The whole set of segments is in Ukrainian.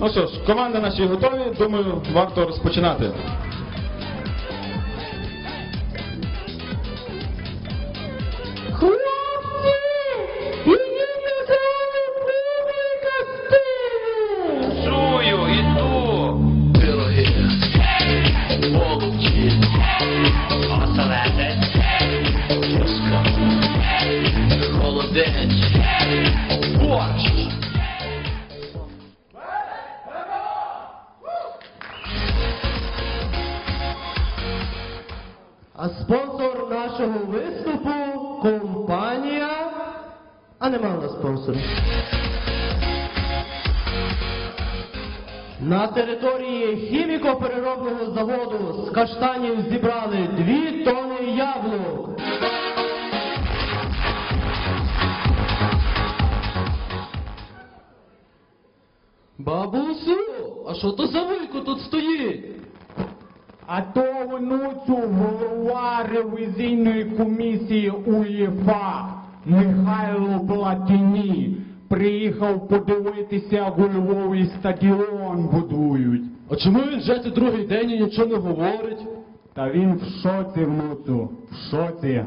Ну що ж, команди наші готові. Думаю, варто розпочинати. Хлопці! Спонсор нашого виступу компанія. А нема у нас спонсорів. На території хіміко-переробного заводу з каштанів зібрали дві тони яблук. Бабусю, а що то за вуйко тут стоїть? А то внуцю голова ревізійної комісії УЄФА Михайло Платіні приїхав подивитися, як у Львові стадіон будують. А чому він вже це другий день і нічого не говорить? Та він в шоці, внуцю, в шоці.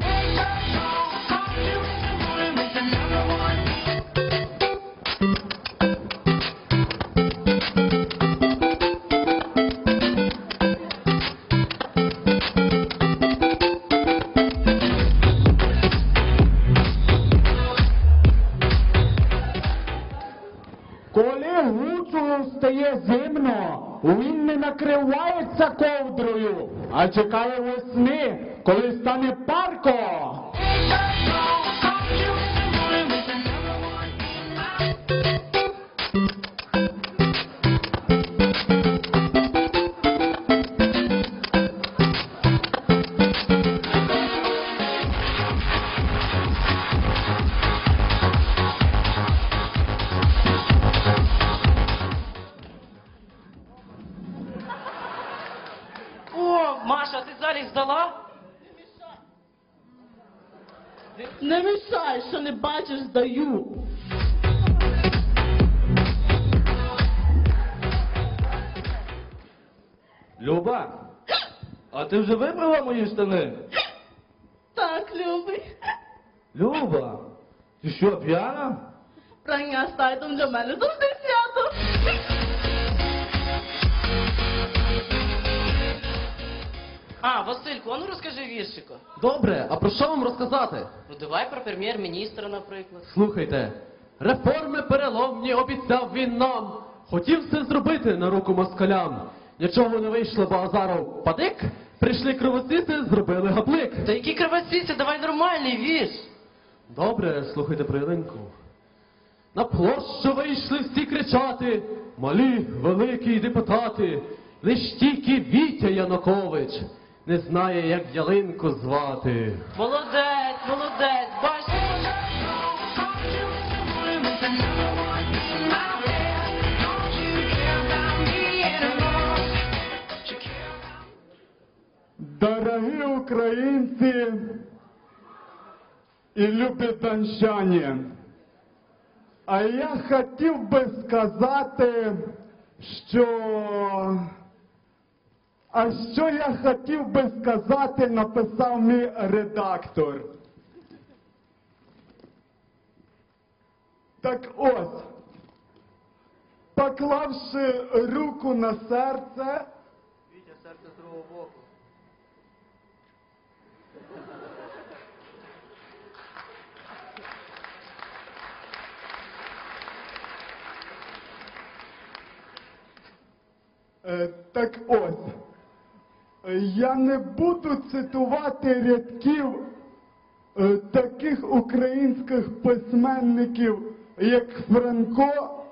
Гуцулу стає зимно, він не накривається ковдрою, а чекає весни, коли стане парко. Маша, ти залік здала? Не мішай, що не бачиш, здаю. Люба, а ти вже вибрала мої штани? Так, любий. Люба, ти що, п'яна? Прання з тайтом для мене завжди свято. А, Василько, а ну розкажи віршика. Добре, а про що вам розказати? Ну давай про прем'єр-міністра, наприклад. Слухайте, реформи переломні обіцяв він нам. Хотів все зробити на руку москалям. Нічого не вийшло, бо Азаров падик. Прийшли кровосіси, зробили гаплик. Та які кровосіці, давай нормальний вірш. Добре, слухайте про ялинку. На площу вийшли всі кричати, малі, великі депутати, лиш тільки Вітя Янукович не знає, як ялинку звати. Молодець, молодець, бач. Дорогі українці і любі дончані, а я хотів би сказати, що а що я хотів би сказати, написав мій редактор. Так ось, поклавши руку на серце, Е, Так ось, я не буду цитувати рядків е, таких українських письменників, як Франко,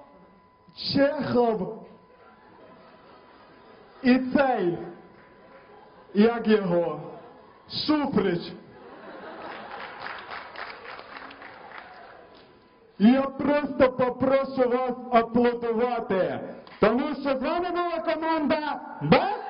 Чехов і цей, як його, Шуфрич. Я просто попрошу вас аплодувати, тому що з вами була команда Б